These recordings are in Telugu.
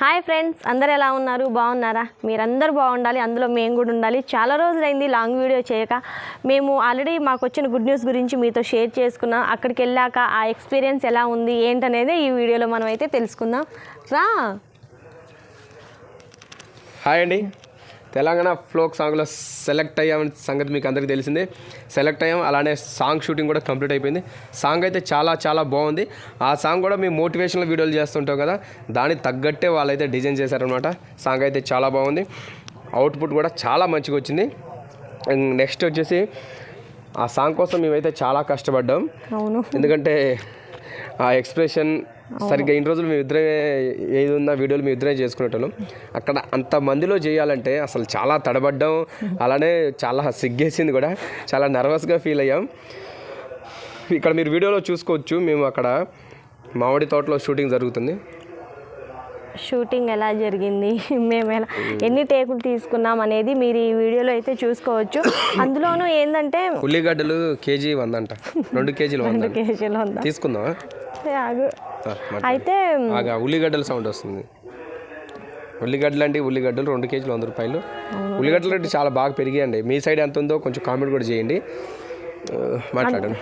హాయ్ ఫ్రెండ్స్ అందరు ఎలా ఉన్నారు? బాగున్నారా? మీరందరూ బాగుండాలి అందులో మేము కూడా ఉండాలి. చాలా రోజులైంది లాంగ్ వీడియో చేయక. మేము ఆల్రెడీ మాకు వచ్చిన గుడ్ న్యూస్ గురించి మీతో షేర్ చేసుకున్నాం. అక్కడికి వెళ్ళాక ఆ ఎక్స్పీరియన్స్ ఎలా ఉంది ఏంటనేది ఈ వీడియోలో మనం అయితే తెలుసుకుందాం. రా! హాయ్ అండి. తెలంగాణ ఫ్లోక్ సాంగ్లో సెలెక్ట్ అయ్యామని సంగతి మీకు అందరికీ తెలిసిందే. సెలెక్ట్ అయ్యాం అలానే సాంగ్ షూటింగ్ కూడా కంప్లీట్ అయిపోయింది. సాంగ్ అయితే చాలా చాలా బాగుంది. ఆ సాంగ్ కూడా మేము మోటివేషనల్ వీడియోలు చేస్తుంటాం కదా దానికి తగ్గట్టే వాళ్ళైతే డిజైన్ చేశారనమాట సాంగ్ అయితే చాలా బాగుంది. అవుట్పుట్ కూడా చాలా మంచిగా వచ్చింది. నెక్స్ట్ వచ్చేసి ఆ సాంగ్ కోసం మేమైతే చాలా కష్టపడ్డాం. అవును. ఎందుకంటే ఆ ఎక్స్ప్రెషన్ సరిగ్గా ఇన్ని రోజులు మేము ఇద్దరే ఏది ఉన్న వీడియోలు మేము ఇద్దరే చేసుకునేటోళ్ళం. అక్కడ అంత మందిలో చేయాలంటే అసలు చాలా తడబడ్డాం. అలానే చాలా సిగ్గేసింది కూడా. చాలా నర్వస్గా ఫీల్ అయ్యాం. ఇక్కడ మీరు వీడియోలో చూసుకోవచ్చు. మేము అక్కడ మామిడి తోటలో షూటింగ్ జరుగుతుంది. షూటింగ్ ఎలా జరిగింది? మేము ఎలా ఎన్ని టేకులు తీసుకున్నాం అనేది మీరు ఈ వీడియోలో అయితే చూసుకోవచ్చు. అందులోనూ ఏంటంటే ఉల్లిగడ్డలు కేజీ వందంట. రెండు కేజీలు వంద. కేజీలు. ఆ, మాట్లాడు. అయితే ఉల్లిగడ్డల సౌండ్ వస్తుంది. ఉల్లిగడ్డలు అంటే ఉల్లిగడ్డలు రెండు కేజీలు వంద రూపాయలు. ఉల్లిగడ్డలు అంటే చాలా బాగా పెరిగాయండి. మీ సైడ్ ఎంత ఉందో కొంచెం కామెంట్ కూడా చేయండి. మాట్లాడండి.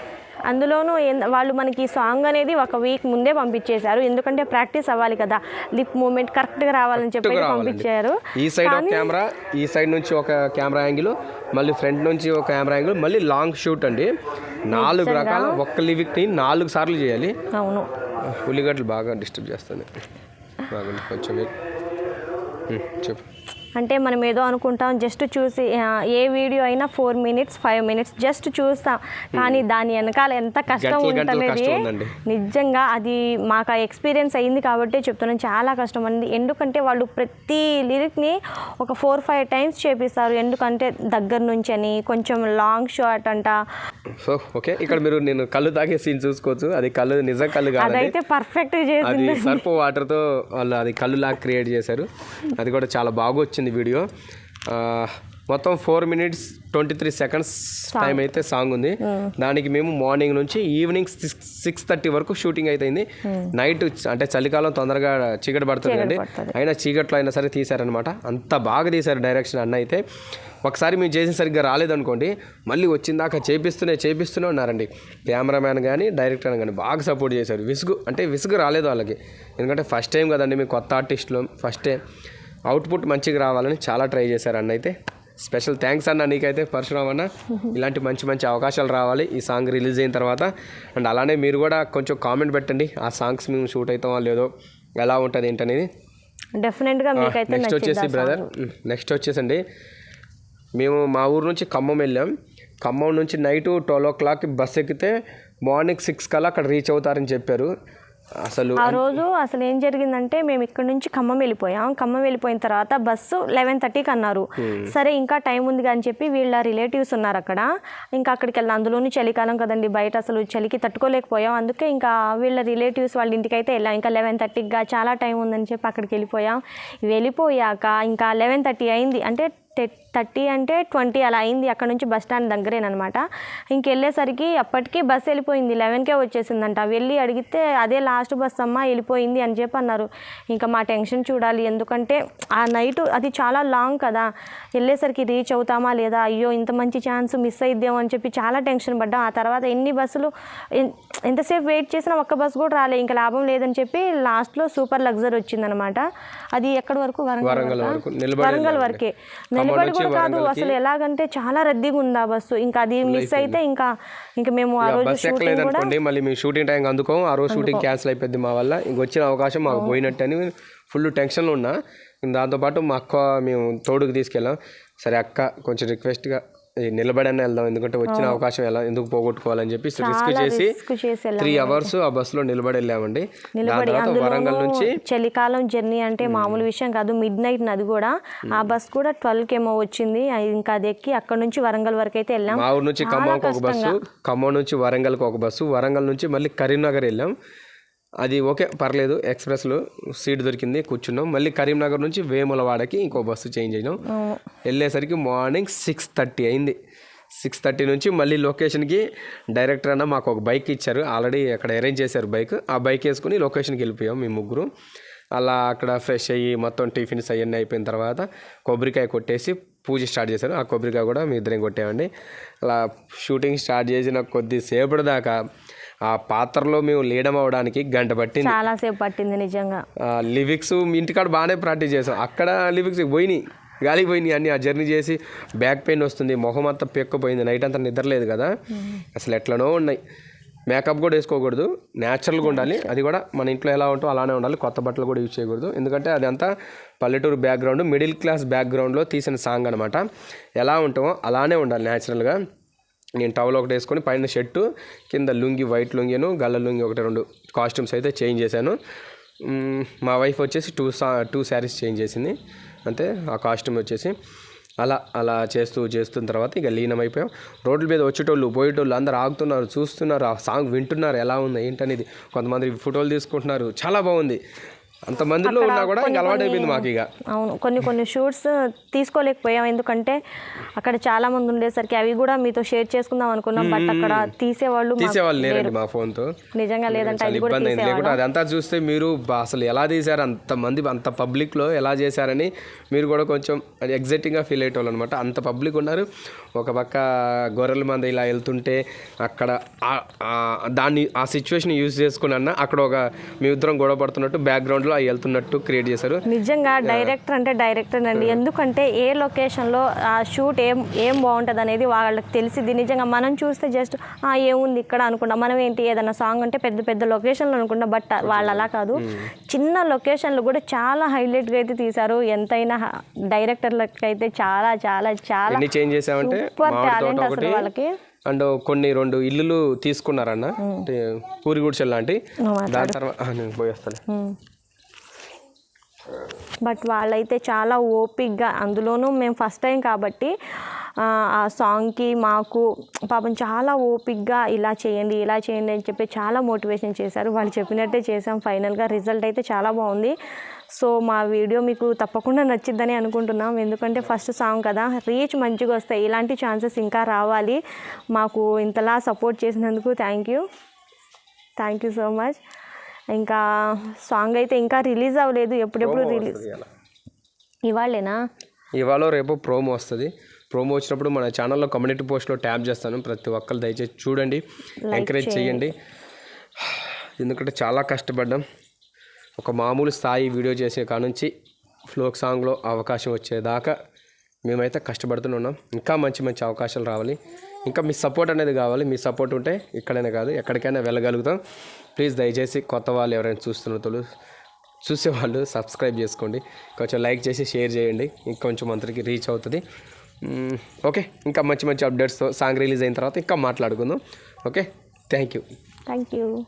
అందులోనూ వాళ్ళు మనకి సాంగ్ అనేది ఒక వీక్ ముందే పంపించేశారు. ఎందుకంటే ప్రాక్టీస్ అవ్వాలి కదా. లిప్ మూమెంట్ కరెక్ట్గా రావాలని చెప్పి పంపించారు. ఈ సైడ్ ఒక కెమెరా ఈ సైడ్ నుంచి ఒక కెమెరా యాంగిల్ మళ్ళీ ఫ్రంట్ నుంచి ఒక కెమెరా యాంగిల్ మళ్ళీ లాంగ్ షూట్ అండి. నాలుగు రకాల ఒక్క లివిక్ని నాలుగు సార్లు చేయాలి. అవును. ఉల్లిగడ్డలు బాగా డిస్టర్బ్ చేస్తుంది బాగుంది కొంచెం. చెప్పు. అంటే మనం ఏదో అనుకుంటాం జస్ట్ చూసి ఏ వీడియో అయినా four minutes five minutes just చూస్తాం. కానీ దాని వెనకాల ఎంత కష్టం ఉందండి. నిజంగా అది మాకు ఆ ఎక్స్పీరియన్స్ అయింది కాబట్టి చెప్తున్నాను. చాలా కష్టం అండి. ఎందుకంటే వాళ్ళు ప్రతి లిరిక్ని ఒక ఫోర్ ఫైవ్ టైమ్స్ చేపిస్తారు. ఎందుకంటే దగ్గర నుంచి అని కొంచెం లాంగ్ షాట్ అంట. So okay. ఇక్కడ మీరు నేను కళ్ళు తాగే సీన్ చూసుకోవచ్చు. అది కళ్ళు నిజం కళ్ళు అదైతే పర్ఫెక్ట్ చేసి అది సర్ఫ్ వాటర్తో వాళ్ళు అది కళ్ళు లాగా క్రియేట్ చేశారు. అది కూడా చాలా బాగా వచ్చింది వీడియో. ఆ, మొత్తం four minutes twenty three seconds time అయితే సాంగ్ ఉంది. దానికి మేము మార్నింగ్ నుంచి ఈవినింగ్ సిక్స్ సిక్స్ థర్టీ వరకు షూటింగ్ అయిపోయింది నైట్ అంటే చలికాలం తొందరగా చీకటి పడుతుంది అండి. అయినా చీకట్లో అయినా సరే తీశారనమాట అంత బాగా తీశారు డైరెక్షన్ అన్న అయితే. ఒకసారి మేము చేసిన సరిగ్గా రాలేదనుకోండి మళ్ళీ వచ్చిందాక చేపిస్తూనే చేపిస్తూనే ఉన్నారండి. కెమెరామ్యాన్ కానీ డైరెక్టర్ కానీ బాగా సపోర్ట్ చేశారు. విసుగు అంటే విసుగు రాలేదు వాళ్ళకి. ఎందుకంటే ఫస్ట్ టైం కదండి మీ కొత్త ఆర్టిస్టులు ఫస్ట్ టైం అవుట్పుట్ మంచిగా రావాలని చాలా ట్రై చేశారు అన్న అయితే. స్పెషల్ థ్యాంక్స్ అన్న నీకైతే పరశురామ్ అన్న. ఇలాంటి మంచి మంచి అవకాశాలు రావాలి. ఈ సాంగ్ రిలీజ్ అయిన తర్వాత. అండ్ అలానే మీరు కూడా కొంచెం కామెంట్ పెట్టండి. ఆ సాంగ్స్ మేము షూట్ అవుతామో లేదో ఎలా ఉంటుంది ఏంటనేది. డెఫినెట్గా నెక్స్ట్ వచ్చేసి బ్రదర్ నెక్స్ట్ వచ్చేసండి. మేము మా ఊరు నుంచి ఖమ్మం వెళ్ళాం. ఖమ్మం నుంచి night twelve o'clock bus ఎక్కితే మార్నింగ్ సిక్స్ కల్లా అక్కడ రీచ్ అవుతారని చెప్పారు. అసలు ఆ రోజు అసలు ఏం జరిగిందంటే మేము ఇక్కడ నుంచి ఖమ్మం వెళ్ళిపోయాం. ఖమ్మం వెళ్ళిపోయిన తర్వాత బస్సు లెవెన్ థర్టీకి అన్నారు. సరే ఇంకా టైం ఉంది అని చెప్పి వీళ్ళ రిలేటివ్స్ ఉన్నారు అక్కడ. ఇంకా అక్కడికి వెళ్ళాం అందులోని చలికాలం కదండి బయట అసలు చలికి తట్టుకోలేకపోయాం. అందుకే ఇంకా వీళ్ళ రిలేటివ్స్ వాళ్ళ ఇంటికి అయితే వెళ్ళాం. ఇంకా లెవెన్ థర్టీగా చాలా టైం ఉందని చెప్పి అక్కడికి వెళ్ళిపోయాం. వెళ్ళిపోయాక ఇంకా లెవెన్ థర్టీ అయింది. అంటే థర్టీ అంటే ట్వంటీ అలా అయింది. అక్కడ నుంచి బస్ స్టాండ్ దగ్గరేనమాట ఇంకెళ్ళేసరికి అప్పటికి బస్ వెళ్ళిపోయింది. లెవెన్కే వచ్చేసిందంట. వెళ్ళి అడిగితే అదే లాస్ట్ బస్ అమ్మ వెళ్ళిపోయింది అని చెప్పి అన్నారు. ఇంకా మా టెన్షన్ చూడాలి. ఎందుకంటే ఆ నైట్ అది చాలా లాంగ్ కదా. వెళ్ళేసరికి రీచ్ అవుతామా లేదా? అయ్యో ఇంత మంచి ఛాన్స్ మిస్ అయిద్దాం అని చెప్పి చాలా టెన్షన్ పడ్డాం. ఆ తర్వాత ఎన్ని బస్సులు ఎంతసేపు వెయిట్ చేసినా ఒక్క బస్సు కూడా రాలే. ఇంకా లాభం లేదని చెప్పి లాస్ట్లో సూపర్ లగ్జరీ వచ్చిందనమాట అది ఎక్కడి వరకు? వరంగల్ వరంగల్ వరకా? వరకు నిలబడి కాదు వరంగల్కి. అసలు ఎలాగంటే చాలా రద్దీగా ఉంది ఆ బస్సు. ఇంకా అది మిస్ అయితే ఇంకా ఇంకా మేము ఆ రోజు బస్ ఎక్కలేదు అనుకోండి మళ్ళీ మేము షూటింగ్ టైం అందుకోం ఆ రోజు షూటింగ్ క్యాన్సిల్ అయిపోద్ది మా వల్ల. ఇంక వచ్చిన అవకాశం మాకు పోయినట్టు అని ఫుల్ టెన్షన్లో ఉన్నా. దాంతోపాటు మా అక్క మేము తోడుకు తీసుకెళ్ళాం. సరే అక్క కొంచెం రిక్వెస్ట్గా నిలబడని వెళ్దాం. ఎందుకంటే వచ్చిన అవకాశం ఎలా ఎందుకు పోగొట్టుకోవాలని చెప్పి రిస్క్ చేసి త్రీ అవర్స్ ఆ బస్సులో నిలబడి వెళ్ళామండి వరంగల్ నుంచి చలికాలం జర్నీ అంటే మామూలు విషయం కాదు మిడ్ నైట్ అది కూడా ఆ బస్ కూడా ట్వెల్వ్కి ఏమో వచ్చింది. ఇంకా అది ఎక్కి అక్కడ నుంచి వరంగల్ వరకు అయితే వెళ్ళాం. మా ఊరు నుంచి ఖమ్మంకి ఒక బస్సు ఖమ్మం నుంచి వరంగల్కి ఒక బస్సు వరంగల్ నుంచి మళ్ళీ కరీంనగర్ వెళ్ళాం. అది ఓకే పర్లేదు. ఎక్స్ప్రెస్లో సీట్ దొరికింది కూర్చున్నాం. మళ్ళీ కరీంనగర్ నుంచి వేములవాడకి ఇంకో బస్సు చేంజ్ అయినాం. వెళ్ళేసరికి మార్నింగ్ సిక్స్ థర్టీ అయింది. సిక్స్ థర్టీ నుంచి మళ్ళీ లొకేషన్కి డైరెక్టర్ అన్న మాకు ఒక బైక్ ఇచ్చారు. ఆల్రెడీ అక్కడ అరేంజ్ చేశారు బైక్. ఆ బైక్ వేసుకుని లొకేషన్కి వెళ్ళిపోయాం మేము ముగ్గురు. అలా అక్కడ ఫ్రెష్ అయ్యి మొత్తం టిఫిన్స్ అవన్నీ అయిపోయిన తర్వాత కొబ్బరికాయ కొట్టేసి పూజ స్టార్ట్ చేశారు. ఆ కొబ్బరికాయ కూడా మీ ఇద్దరం కొట్టామండి. అలా షూటింగ్ స్టార్ట్ చేసిన కొద్దిసేపటి దాకా ఆ పాత్రలో మేము లీడం అవడానికి గంట పట్టింది. చాలా సేపు పట్టింది నిజంగా. లిరిక్స్ ఇంటికాడ బాగానే ప్రాక్టీస్ చేసాం అక్కడ లిరిక్స్ పోయినాయి గాలికి పోయినాయి అన్ని. ఆ జర్నీ చేసి బ్యాక్ పెయిన్ వస్తుంది మొహం అంతా పెక్కపోయింది నైట్ అంతా నిద్రలేదు కదా. అసలు ఎట్లనో ఉన్నాయి. మేకప్ కూడా వేసుకోకూడదు న్యాచురల్గా ఉండాలి. అది కూడా మన ఇంట్లో ఎలా ఉంటో అలానే ఉండాలి. కొత్త బట్టలు కూడా యూజ్ చేయకూడదు. ఎందుకంటే అదంతా పల్లెటూరు బ్యాక్గ్రౌండ్ మిడిల్ క్లాస్ బ్యాక్గ్రౌండ్లో తీసిన సాంగ్ అనమాట ఎలా ఉంటామో అలానే ఉండాలి న్యాచురల్గా నేను టవల్ ఒకటి వేసుకొని పైన షర్టు కింద లుంగి వైట్ లుంగిను గల్ల లుంగి ఒకటి రెండు కాస్ట్యూమ్స్ అయితే చేంజ్ చేశాను. మా వైఫ్ వచ్చేసి టూ సా టూ శారీస్ చేంజ్ చేసింది. అంతే ఆ కాస్ట్యూమ్ వచ్చేసి అలా అలా చేస్తూ చేస్తున్న తర్వాత ఇక లీనమైపోయాం. రోడ్ల మీద వచ్చేటోళ్ళు పోయేటోళ్ళు అందరు ఆగుతున్నారు చూస్తున్నారు ఆ సాంగ్ వింటున్నారు ఎలా ఉంది ఏంటనేది. కొంతమంది ఫోటోలు తీసుకుంటున్నారు చాలా బాగుంది. అంతమందిలో ఉన్నా కూడా ఇంకా అలవాటైపోయింది మాకు ఇక అవును కొన్ని కొన్ని షూట్స్ తీసుకోలేకపోయాం. ఎందుకంటే అక్కడ చాలా మంది ఉండేసరికి అవి కూడా మీతో షేర్ చేసుకుందాం అనుకున్నాం. బట్ అక్కడ తీసేవాళ్ళు తీసేవాళ్ళు లేరండి మా ఫోన్తో. నిజంగా లేదంటే ఇబ్బంది అయింది. అదంతా చూస్తే మీరు అసలు ఎలా తీశారు? అంత మంది అంత పబ్లిక్లో ఎలా చేశారని మీరు కూడా కొంచెం అది ఎగ్జైటింగ్గా ఫీల్ అయ్యేటోళ్ళు అనమాట అంత పబ్లిక్ ఉన్నారు. ఒక పక్క గొర్రెల మంది ఇలా వెళ్తుంటే అక్కడ దాన్ని ఆ సిచ్యువేషన్ యూజ్ చేసుకుని అన్న అక్కడ ఒక మీ ఇద్దరం గొడవ పడుతున్నట్టు బ్యాక్గ్రౌండ్లో అవి వెళ్తున్నట్టు క్రియేట్ చేశారు. నిజంగా డైరెక్టర్ అంటే డైరెక్టర్ అండి. ఎందుకంటే ఏ లొకేషన్లో ఆ షూట్ ఏం ఏం బాగుంటుంది అనేది వాళ్ళకి తెలిసిద్ది. నిజంగా మనం చూస్తే జస్ట్ ఏముంది ఇక్కడ అనుకుంటాం మనం ఏంటి ఏదైనా సాంగ్ అంటే పెద్ద పెద్ద లొకేషన్లు అనుకుంటాం బట్ వాళ్ళు అలా కాదు. చిన్న లొకేషన్లు కూడా చాలా హైలైట్గా అయితే తీశారు. ఎంతైనా డైరెక్టర్లకి అయితే చాలా చాలా చాలా చేంజ్ చేసామంటే సూపర్ మామిడి తోట టాలెంట్ ఒకటి అసలు వాళ్ళకి అండ్ కొన్ని రెండు ఇల్లులు తీసుకున్నారన్న. పూరి గుడిసెలు లాంటి. దాని తర్వాత నేను పోయేస్తాను బట్ వాళ్ళైతే చాలా ఓపిక్గా అందులోనూ మేము ఫస్ట్ టైం కాబట్టి ఆ, సాంగ్కి మాకు పాపం చాలా ఓపిక్గా ఇలా చేయండి ఇలా చేయండి అని చెప్పి చాలా మోటివేషన్ చేశారు. వాళ్ళు చెప్పినట్టే చేసాం ఫైనల్గా రిజల్ట్ అయితే చాలా బాగుంది. సో మా వీడియో మీకు తప్పకుండా నచ్చిద్దని అనుకుంటున్నాం. ఎందుకంటే ఫస్ట్ సాంగ్ కదా రీచ్ మంచిగా వస్తాయి ఇలాంటి ఛాన్సెస్ ఇంకా రావాలి. మాకు ఇంతలా సపోర్ట్ చేసినందుకు thank you. Thank you so much. ఇంకా సాంగ్ అయితే ఇంకా రిలీజ్ అవ్వలేదు. ఎప్పుడెప్పుడు రిలీజ్ ఇవాళేనా? ఇవాళ రేపు ప్రోమో వస్తుంది. ప్రోమో వచ్చినప్పుడు మన ఛానల్లో కమ్యూనిటీ పోస్ట్లో ట్యాప్ చేస్తాను. ప్రతి ఒక్కరు దయచేసి చూడండి. ఎంకరేజ్ చేయండి. ఎందుకంటే చాలా కష్టపడ్డాం. ఒక మామూలు స్థాయి వీడియో చేసే కానుంచి ఫ్లోక్ సాంగ్లో అవకాశం వచ్చేదాకా మేమైతే కష్టపడుతూనే ఉన్నాం. ఇంకా మంచి మంచి అవకాశాలు రావాలి. ఇంకా మీ సపోర్ట్ అనేది కావాలి. మీ సపోర్ట్ ఉంటే ఇక్కడైనా కాదు ఎక్కడికైనా వెళ్ళగలుగుతాం. ప్లీజ్ దయచేసి కొత్త వాళ్ళు ఎవరైనా చూస్తున్న చూసేవాళ్ళు సబ్స్క్రైబ్ చేసుకోండి. కొంచెం లైక్ చేసి షేర్ చేయండి. ఇంకొంచెం అందరికి రీచ్ అవుతుంది. ఓకే. ఇంకా మంచి మంచి అప్డేట్స్తో సాంగ్ రిలీజ్ అయిన తర్వాత ఇంకా మాట్లాడుకుందాం. Okay. Thank you. Thank you.